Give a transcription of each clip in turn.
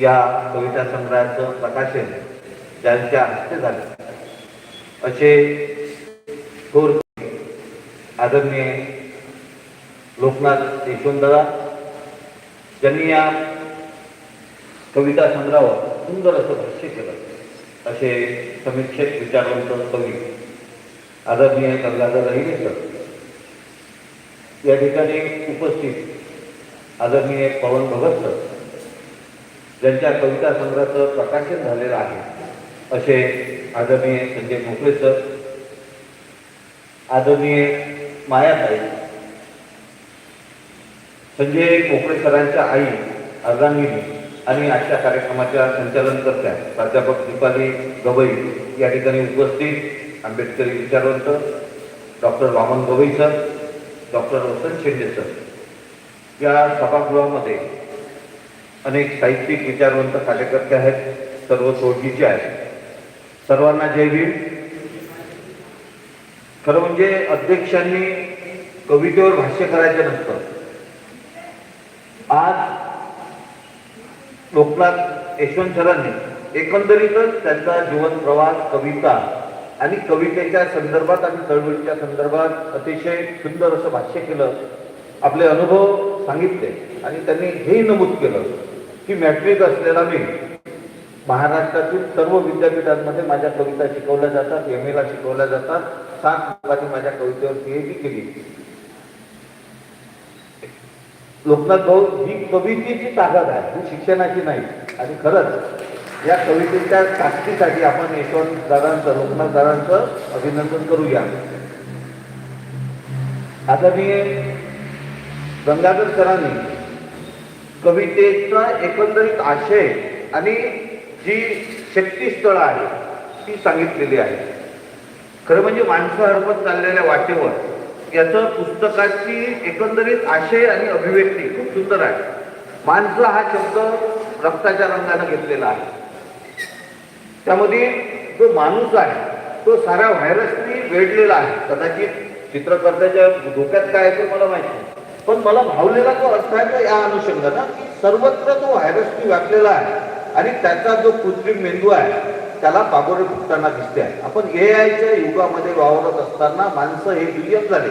या कविता संग्रहाचं प्रकाशन ज्यांच्या हस्ते झाले. असे थोर आदरणीय लोकनाथ यशवंतदा ज्यांनी या कविता संग्रहावर सुंदर असं भाष्य केलं असे समीक्षक विचारवंत कवी आदरणीय गंगाधर राहिले सर. या ठिकाणी उपस्थित आदरणीय पवन भगत सर ज्यांच्या कविता संग्रहाचं प्रकाशन झालेलं आहे. असे आदरणीय संजय मोकळे सर आदरणीय मायाताई संजय मोकळे सरांच्या आई अर्धांगिनी आणि आजच्या कार्यक्रमाच्या संचालनकर्त्या प्राध्यापक दीपाली गवई या ठिकाणी उपस्थित आंबेडकरी विचारवंत doctor Waman Gavai sir doctor Vasant Shende sir. या सभागृहामध्ये अनेक साहित्यिक विचारवंत कार्यकर्ते आहेत सर्व ओळखीचे आहेत. सर्वांना जय भीम. खरं म्हणजे अध्यक्षांनी कवितेवर भाष्य करायचं नसतं. आज लोकनाथ यशवंत सरांनी एकंदरीतच त्यांचा जीवन प्रवास कविता आणि कवितेच्या संदर्भात आणि चळवळीच्या संदर्भात अतिशय सुंदर असं भाष्य केलं आपले अनुभव सांगितले आणि त्यांनी हे नमूद केलं. की मॅट्रिक असलेला मी महाराष्ट्रातील सर्व विद्यापीठांमध्ये माझ्या कविता शिकवल्या जातात एम एला शिकवल्या जातात. सात लोकांनी माझ्या कवितेवर पीएचडी केली. लोकनाथ भाऊ ही कवितेची ताकद आहे ही शिक्षणाची नाही. आणि खरंच या कवितेच्या ताकदीसाठी आपण यशवंत दादांचं लोकनाथ दादांचं अभिनंदन करूया. आता मी गंगाधर सरांनी कवितेचा एकंदरीत आशय आणि जी शक्तीस्थळं आहे ती सांगितलेली आहे खरं म्हणजे माणसं हरपत चाललेल्या वाटेवर याचं पुस्तकाची एकंदरीत आशय आणि अभिव्यक्ती खूप सुंदर आहे. माणसं हा शब्द रक्ताच्या रंगानं घेतलेला आहे. त्यामध्ये जो माणूस आहे तो साऱ्या व्हायरसनी वेढलेला आहे. कदाचित चित्रकर्त्याच्या धोक्यात काय आहे ते मला माहिती नाही. पण मला भावलेला तो अर्थ आहे या अनुषंगानं? की सर्वत्र तो व्हायरसनी व्यापलेला आहे. आणि त्याचा जो कृत्रिम मेंदू आहे त्याला पागोरे फुटताना दिसते आहे. आपण ए आयच्या युगामध्ये वावरत असताना माणसं हे दुय्यम झाले.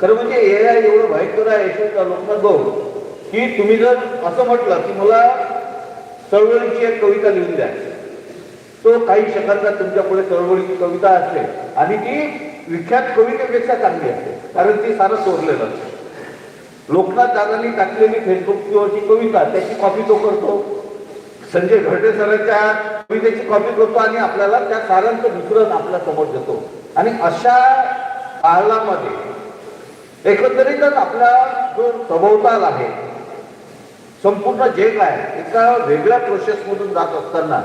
खरं म्हणजे ए आय एवढं भयंकर आहे यशवंत लोकनाथ की तुम्ही जर असं म्हटलं की मला चळवळीची एक कविता लिहून द्या. तो काही शकांचा तुमच्यापुढे चळवळीची कविता असते आणि ती विख्यात कवितेपेक्षा चांगली असते कारण ती सारं चोरलेलं असते. लोकनाथ दादांनी टाकलेली फेसबुकवरची कविता त्याची कॉपी तो करतो. संजय घरटे सरांच्या कवितेची कॉपी करतो आणि आपल्याला त्या सारांचं मिश्रण आपल्यासमोर देतो. आणि अशा काळामध्ये एकंदरीतच आपला जो सभोवताल आहे संपूर्ण जे काय एका वेगळ्या प्रोसेसमधून जात असताना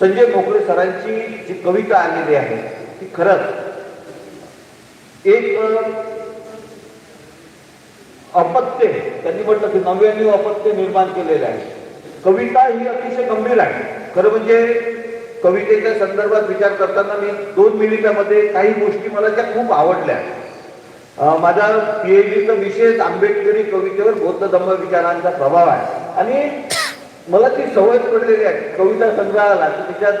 संजय मोकळे सरांची जी कविता आलेली आहे ती खरंच एक अपत्य त्यांनी म्हटलं की नव्याण्णव अपत्य निर्माण केलेलं आहे. कविता ही अतिशय गंभीर आहे. खरं म्हणजे कवितेच्या संदर्भात विचार करताना मी दोन मिनिटामध्ये काही गोष्टी मला त्या खूप आवडल्या. अं, माझा पीएचडीचा विशेष आंबेडकरी कवितेवर बौद्ध धम्म विचारांचा प्रभाव आहे. आणि मला ती सवय पडलेली आहे. कविता संग्रहाला की त्याच्यात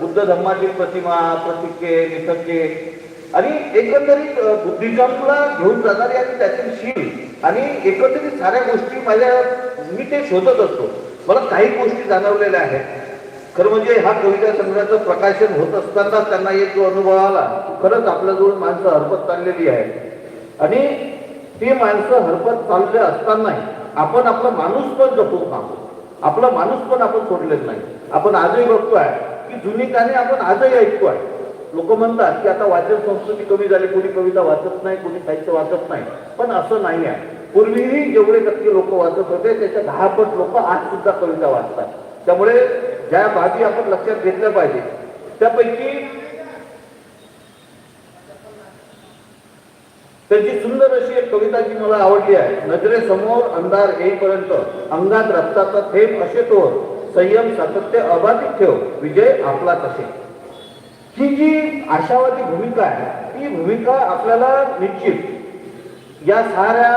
बुद्ध धम्माची प्रतिमा प्रतिके निसर्गे आणि एकंदरीत अं, घेऊन जाणारी आणि त्यातील शील. आणि एकंदरीत साऱ्या गोष्टी माझ्या मी ते शोधत असतो. मला काही गोष्टी जाणवलेल्या आहेत. खरं म्हणजे हा कविता संग्रहाचं प्रकाशन होत असताना त्यांना एक जो अनुभव आला खरंच आपल्याजवळ माणसं हरपत चाललेली आहे आणि ती माणसं हरपत चालले असतानाही आपण आपला माणूस पण जपून मागतो आपला माणूस पण आपण सोडलेला नाही. आपण आजही बघतोय की जुनी गाणी आपण आजही ऐकतोय. लोक म्हणतात की आता वाचन संस्कृती कमी झाली कोणी कविता वाचत नाही कोणी साहित्य वाचत नाही. पण असं नाही आहे. पूर्वीही जेवढे टक्के लोक वाचत होते त्याच्या दहा पट लोक आज सुद्धा कविता वाचतात. त्यामुळे ज्या बाबी आपण लक्षात घेतल्या पाहिजे त्यापैकी त्यांची सुंदर अशी एक कविता जी मला आवडली आहे नजरेसमोर अंधार येईपर्यंत अंगात रक्ताचा थेंब असे तोर संयम सातत्य अबाधित ठेव विजय आपला तसे. ही जी आशावादी भूमिका आहे ती भूमिका आपल्याला निश्चित या साऱ्या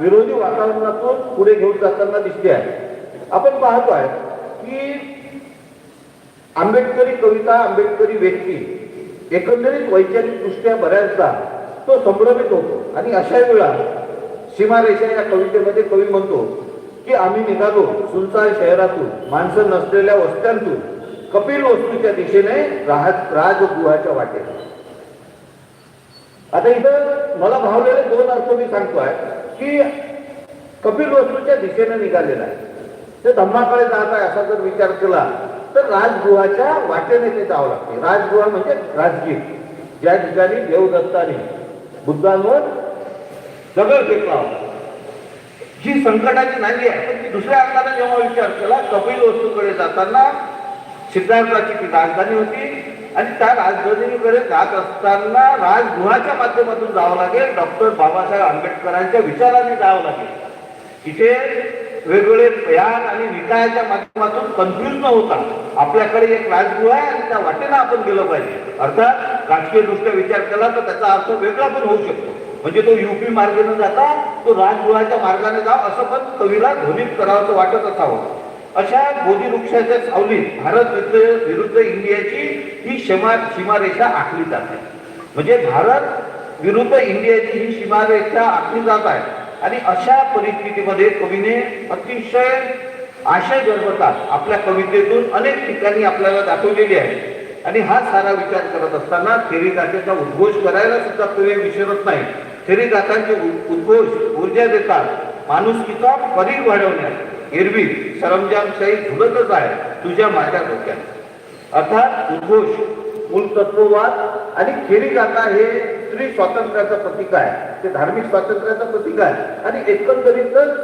विरोधी वातावरणातून पुढे घेऊन जाताना दिसते आहे. आपण पाहतो आहे की आंबेडकरी कविता आंबेडकरी व्यक्ती एकंदरीत वैचारिकदृष्ट्या बऱ्याचदा तो संभ्रमित होतो. आणि अशा वेळा सीमारेषा या कवितेमध्ये कवी म्हणतो की आम्ही निघालो सुलतान शहरातून माणसं नसलेल्या वस्त्यांतून कपिल वस्तूच्या दिशेने राहत राजगृहाच्या वाटेला आता इथं मला भावलेले दोन अर्थ मी सांगतोय की कपिल वस्तूच्या दिशेने निघालेला आहे. ते धम्माकडे जात आहे असा जर विचार केला तर राजगृहाच्या वाटेने ते जावं लागते. राजगृह म्हणजे राजगीर. ज्या ठिकाणी देवदत्ताने बुद्धांवर दगड फेकला होता. जी संकटाची नाही आहे पण ती दुसऱ्या अर्थाने जेव्हा विचार केला कपिल वस्तूकडे जाताना सिद्धार्थाची ती राजधानी होती. आणि त्या राजधानीकडे जात असताना राजगृहाच्या माध्यमातून जावं लागेल. डॉक्टर बाबासाहेब आंबेडकरांच्या विचाराने जावं लागेल. इथे वेगवेगळे प्रयाण आणि निकायाच्या माध्यमातून कन्फ्युज न होता आपल्याकडे एक राजगृह आहे आणि त्या वाटेनं आपण गेलं पाहिजे. अर्थात राजकीयदृष्ट्या विचार केला तर त्याचा अर्थ वेगळा पण होऊ शकतो. म्हणजे तो युपी मार्गाने जाता तो राजगृहाच्या मार्गाने जा असं पण कवीला ध्वनित करावं वाटत असावं. अशा बोधी वृक्षाच्या सावलीत भारत विरुद्ध विरुद्ध इंडियाची ही क्षमा सीमारेषा आखली जाते म्हणजे भारत विरुद्ध इंडियाची ही सीमारेषा आखली जात आहे. आणि अशा परिस्थितीमध्ये कवीने अतिशय आशय जन्मतात आपल्या कवितेतून अनेक ठिकाणी आपल्याला दाखवलेली आहे. आणि हा सारा विचार करत असताना थेरीगाथेचा उद्घोष करायला सुद्धा कवी विसरत नाही. थेरीगाथांचे उ- उद्घोष ऊर्जा देतात. माणुसकीचा परीघ वाढवण्यात. हिरवी सरंजामशाही झुलतच आहे तुझ्या माझ्या डोक्यात. अर्थात उद्घोष मूल तत्ववाद आणि खेरी गाथा हे स्त्री स्वातंत्र्याचं प्रतीक आहे. ते धार्मिक स्वातंत्र्याचं प्रतीक आहे. आणि एकंदरीतच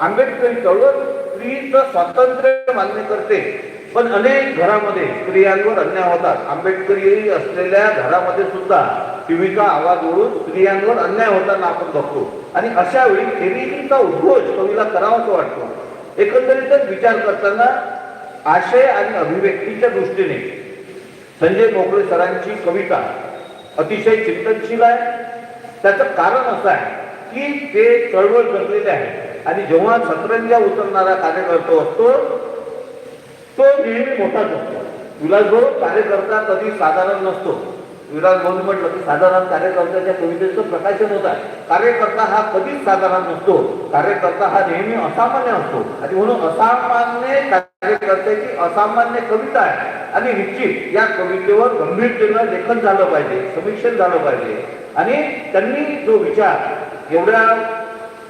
आंबेडकरी चळवळ स्त्रीचं स्वातंत्र्य मान्य करते. पण अनेक घरामध्ये स्त्रियांवर अन्याय होतात. आंबेडकरी असलेल्या घरामध्ये सुद्धा टीव्हीचा आवाज ओढून स्त्रियांवर अन्याय होताना आपण बघतो. आणि अशा वेळी खेरीचा उद्घोष कवीला करावासा वाटतो. एकंदरीतच विचार करताना आशय आणि अभिव्यक्तीच्या दृष्टीने संजय मोकळे सरांची कविता अतिशय चिंतनशील आहे. त्याचं कारण असं आहे की ते चळवळ जगलेले आहे. आणि जेव्हा सतरंजा उतरणारा कार्यकर्ता असतो तो नेहमी मोठाच असतो. जो कार्यकर्ता कधी साधारण नसतो. विलासभाऊ म्हटलं की साधारण कार्यकर्त्याच्या कवितेचं प्रकाशन होत आहे. कार्यकर्ता हा कधीच साधारण नसतो. कार्यकर्ता हा नेहमी असामान्य असतो. आणि म्हणून असामान्य कार्यकर्त्याची असामान्य कविता आहे. आणि निश्चित या कवितेवर गंभीरतेनं लेखन झालं पाहिजे समीक्षण झालं पाहिजे. आणि त्यांनी जो विचार एवढ्या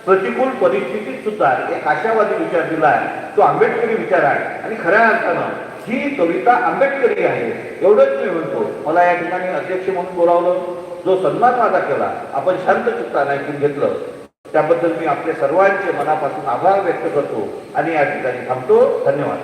प्रतिकूल परिस्थितीत सुद्धा एक आशावादी विचार दिला आहे. तो आंबेडकरी विचार आहे. आणि खऱ्या अर्थानं ही कविता आंबेडकरी आहे. एवढंच मी म्हणतो. मला या ठिकाणी अध्यक्ष म्हणून बोलावलं. जो सन्मान माझा केला आपण शांत चित्ताने ऐकून घेतलं. त्याबद्दल मी आपल्या सर्वांचे मनापासून आभार व्यक्त करतो आणि या ठिकाणी थांबतो. धन्यवाद.